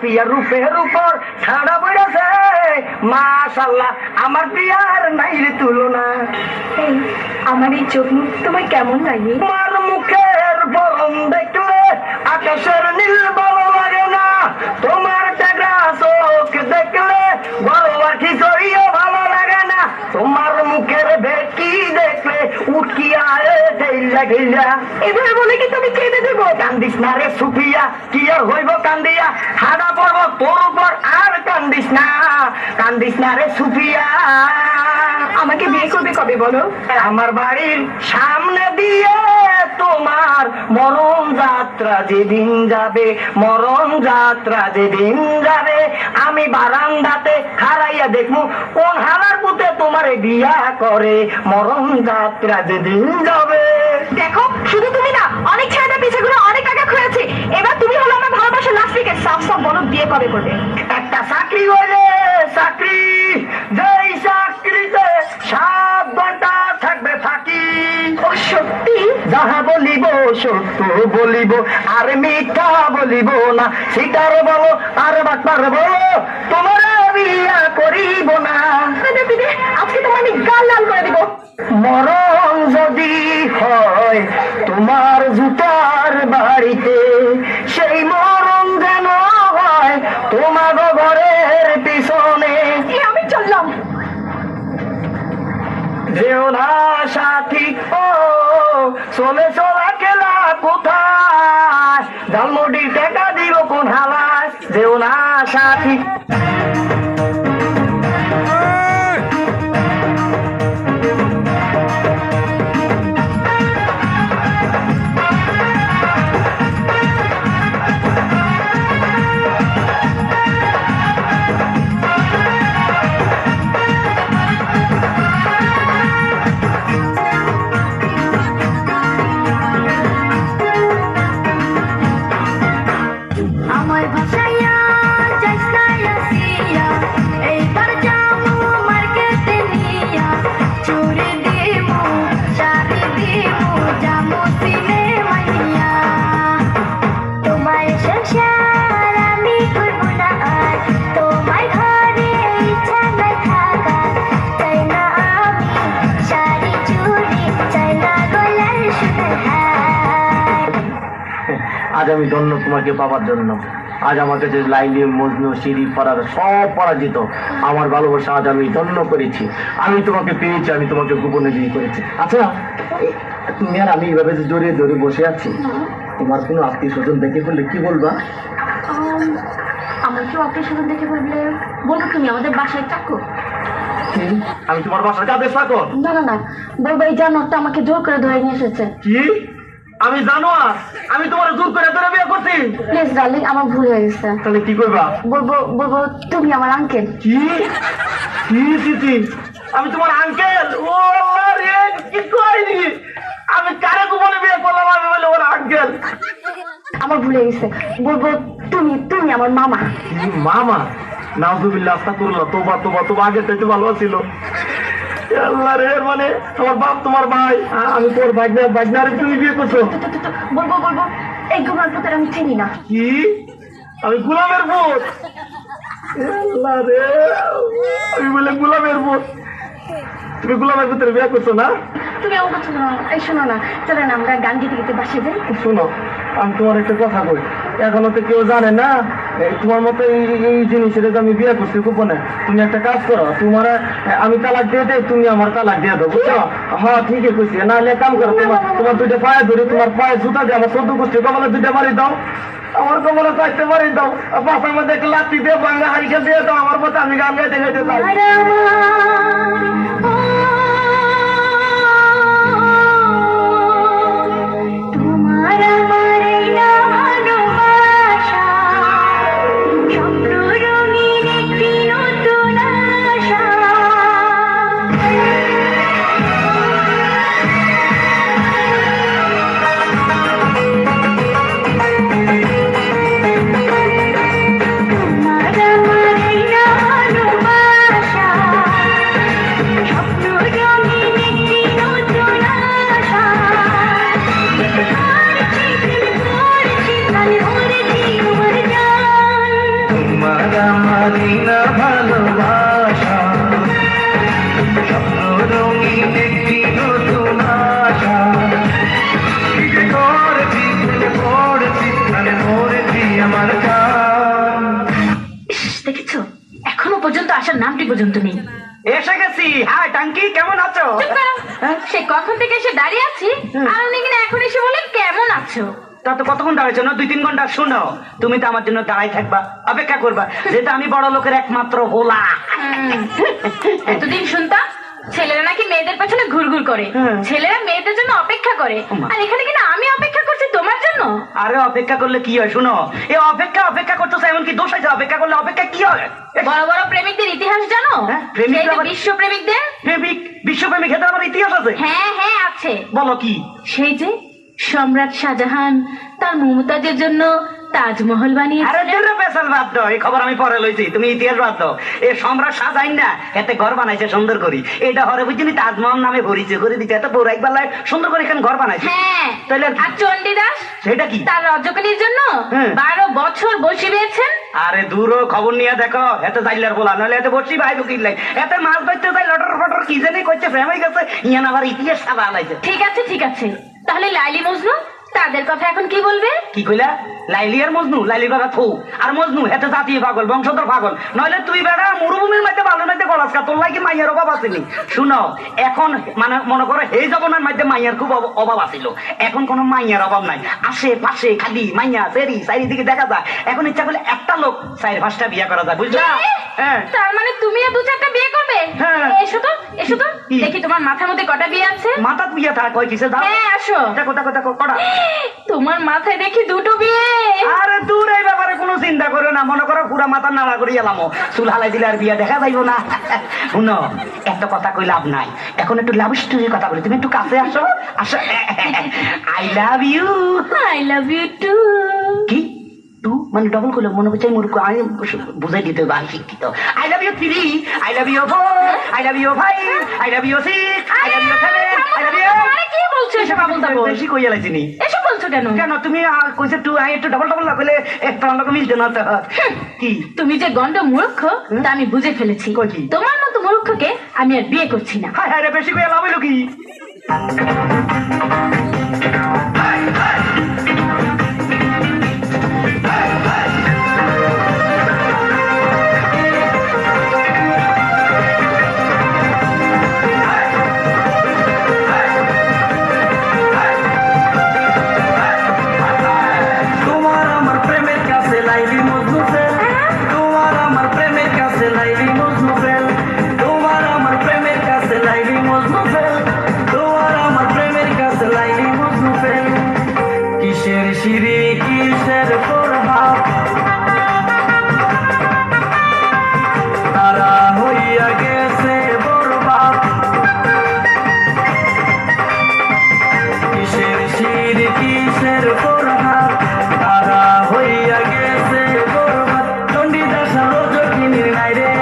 প্রিয়ার রূপের উপর ছাড়া পড়েছে। মাশাল্লাহ আমার প্রিয়ার নাই রে তুলনা আমার এই চোখ মুখ তোমার কেমন লাগে? তোমার মুখের বরণ দেখলে আকাশের নীল ভালো লাগে না। তোমার টাকা চোখ দেখলে বড় আখি চড়িও ভালো লাগে না তোমার মুখের ভেকি দেখলে উঠকিয়া ঢেইলা গেইলা এবার বলে কি তুমি কেঁদে দেবো? কান্দিস না রে সুফিয়া কি আর হইব কান্দিয়া? হাডা পড়ব তোর উপর আর কান্দিস না। কান্দিস না রে সুফিয়া। আমাকে বিয়ে করবে কবে বলো? আমার বাড়ির সামনে দিয়ে তোমার মরণ যাত্রা যেদিন যাবে মরণ যাত্রা যেদিন যাবে আমি বারান্দাতে খাড়াইয়া দেখব কোন হালার পুতে তোমারে বিয়া করে মরণ যাত্রা যেদিন যাবে। দেখো শুধু তুমি না অনেক ছেলেদের পিছে ঘুরে অনেক টাকা খুঁজেছি এবার তুমি হলো আমার ভালোবাসার লাস্ট উইকেট সাফ সাফ বলো বিয়ে কবে করবে? একটা চাকরি হইলে চাকরি যেই চাকরিতে সাত ঘণ্টা থাকবে থাকি ও সত্যি? যাহা বলিব সত্য বলিব আর মিথ্যা বলিব না। সিটার বলো আর বাটপার বলো তোমার বিয়া করিব না। আজকে তোমার আমি গাল লাল করে দিব। মরণ যদি হয় তোমার জুতার বাড়িতে। সেই মরণ যেন হয় তোমার ঘরের পিছনে। আমি চললাম? যেও না সাথী ও চলে চলা খেলা কোথায়? জালমুডি টাকা দিব কোন হালায়? যেও না সাথী। আমি ধন্য তোমাকে পাবার জন্য। আজ আমার কাছে লাইলি মজনু সিঁড়ি পড়ার সব পরাজিত। আমার ভালোবাসা আজ আমি ধন্য করেছি। আমি তোমাকে পেয়েছি আমি তোমাকে গোপনে বিয়ে করেছি। আচ্ছা তুমি আর আমি এইভাবে যে জড়িয়ে ধরে বসে আছি তোমার কোনো আত্মীয় স্বজন দেখে ফেললে কি বলবা? আম, আমার কেউ অপারেশন দেখে বললে বলব তুমি আমাদের বাসায় থাকো। কি? আমি তোমার বাসার কাজে থাকো? না না না বলব এই জানোয়ারটা আমাকে জোর করে ধরে নিয়ে এসেছে। কি? আমি জানো আমি তোমার জোর করে ধরে বিয়ে করছি। প্লিজ ডার্লিং আমার ভুল হয়ে গেছে। তাহলে কি করবা? বলব বলব তুমি আমার আঙ্কেল কি? কি আমি তোমার আঙ্কেল ও রে কি কইনি আমি কারে গোপনে বিয়ে করলাম? আমি বলে ওর আঙ্কেল আমার ভুল গেছে। বলব তুমি তুমি আমার মামা। মামা? নাউজুবিল্লাহ আস্তাগফিরুল্লাহ তোবা তোবা তোবা আগে থেকে ভালো ছিল আল্লাহ রে মানে তোমার বাপ তোমার ভাই আমি তোর তুমি বিয়ে করছ? বলব বলব এই পুতের আমি চিনি না। কি? আমি গোলামের ভূত আল্লাহ রে আমি বলে গোলামের তুমি গোলামের ভূতের বিয়ে করছ না? তুমি আমার কথা শোনো না। এই শোনো না চলো না আমরা গান গেতে গেতে বাসে যাই। শোনো আমি তোমার একটা কথা কই। এখনও তো কেউ জানে না তোমার মতো এই এই জিনিস এটা তো আমি বিয়ে করছি গোপনে, তুমি একটা কাজ করো, তোমার আমি তালাক দিয়ে দেই, তুমি আমার তালাক দিয়ে বুঝছ? হ্যাঁ ঠিকই কইছি, না হলে কাম করো, তোমার তোমার দুইটা পায়ে ধরে, তোমার পায়ে জুতা দিয়ে আমার চোদ্দ গোষ্ঠী কমলে দুইটা মারি দাও, আমার কমলে চারটে মারি দাও বাসার মধ্যে একটা লাঠি দিয়ে বাংলা হারিকে দিয়ে দাও, আমার মতো আমি গান গাইতে গাইতে যাই। একটি নতুন আশা করেছি প্রেমে পড়েছি প্রাণে মরেছি আমার গান দেখেছ? এখনও পর্যন্ত আসার নামটি পর্যন্ত নেই। এসে গেছি। হাই টাঙ্কি কেমন আছো? সে কখন থেকে এসে দাঁড়িয়ে আছি? আর উনি কিনা এখন এসে বলে কেমন আছো? তা তো কতক্ষণ দাঁড়াইছো না দুই তিন ঘণ্টা শুনো। তুমি তো আমার জন্য দাঁড়াই থাকবা অপেক্ষা করবা। যেটা আমি বড় লোকের একমাত্র হোলা। এতদিন শুনতাম ছেলেরা নাকি মেয়েদের পেছনে ঘুরঘুর করে। ছেলেরা মেয়েদের জন্য অপেক্ষা করে। আর এখানে কিনা আমি অপেক্ষা করছি তোমার জন্য? আরে অপেক্ষা করলে কি হয় শুনো? এ অপেক্ষা অপেক্ষা করতেছে এমন কি দোষ আছে অপেক্ষা করলে অপেক্ষা কি হয়? বড় বড় প্রেমিকদের ইতিহাস জানো? হ্যাঁ, প্রেমিকরা সেই যে আবার- বিশ্ব প্রেমিক ক্ষেত্রে আমার ইতিহাস আছে? হ্যাঁ হ্যাঁ আছে। বলো কি? সেই যে সম্রাট শাহজাহান তার মমতাজের জন্য তাজমহল বানিয়েছিলেন? দূরে পেশাল বাদ দাও এই খবর আমি পরে লইছি তুমি ইতিহাস বাদ দাও। এ সম্রাট সাজাইন না এতে ঘর বানাইছে সুন্দর করি। এটা হরে বুঝিনি তাজমহল নামে ভরিছে করে দিতে এত পৌরাইক বেলায় সুন্দর করে এখানে ঘর বানাইছে। হ্যাঁ তাহলে আর? চণ্ডীদাস সেটা কি? তার রজকালির জন্য হ্যাঁ। বারো বছর বসে পেয়েছেন আরে দূর খবর নিয়ে দেখো এতে যাইলার বলা নইলে এতে বসি ভাই বুকির লাই? এতে মাছ ধরতে যাই লটর ফটর কি জানি করছে ফেমে গেছে ইয়ান আবার ইতিহাস সাবা আলাইছে। ঠিক আছে ঠিক আছে। তাহলে লাইলি মজনু তাদের কথা এখন কি বলবে? কি কইলা? লাইলি আর মজনু? লাইলির বেড়া থৌ। আর মজনু হেতে জাতীয় পাগল বংশধর পাগল। নইলে তুই বেড়া মরুভূমির মধ্যে ভালো মধ্যে গলাস কা। তোর লাগি মাইয়ার অভাব আসেনি? শুনো এখন মানে মনে করো এই জবনার মধ্যে মাইয়ার খুব অভাব আছিল এখন কোনো মাইয়ার অভাব নাই। আশে পাশে খালি মাইয়া সেরি চারিদিকে দেখা যায়। এখন ইচ্ছা করলে একটা লোক চার পাঁচটা বিয়া করা যায় বুঝলা হ্যাঁ। তার মানে তুমিও দু চারটা বিয়ে করবে? হ্যাঁ। এসো তো এসো তো? দেখি তোমার মাথার মধ্যে কটা বিয়ে আছে? মাথা বিয়া থাক কয় কিসে দাও হ্যাঁ আসো। দেখো দেখো দেখো কটা। তোমার মাথায় দেখি দুটো বিয়ে। আরে দূর এই ব্যাপারে কোনো চিন্তা করো না। মনে করো পুরা মাথা নাড়া করি এলাম। চুল হালাই দিলে আর বিয়া দেখা যাইব না। শুনো একটা কথা কই লাভ নাই। এখন একটু লাভ স্টোরির কথা বলি। তুমি একটু কাছে আসো। আসো। I love you I love you too কি? টু মানে ডবল করলে মনে হচ্ছে মূর্খ আমি বুঝাই দিতে হবে আমি শিক্ষিত। I love you three I love you four I love you five I love you six I love you seven I love you কি বলছো এসব? আবল তাবল বেশি কইয়া লাইছিনি এসব বলছো কেন? কেন? তুমি আহ, কইছে টু আই একটু ডবল ডবল লাগলে একটা লোক মিলতে না তো? কি? তুমি যে গন্ড মূর্খ তা আমি বুঝে ফেলেছি? তোমার মতো মূর্খকে আমি আর বিয়ে করছি না। হায় হায় বেশি কইয়া লাভ হইল কি? রজকিনীর নাই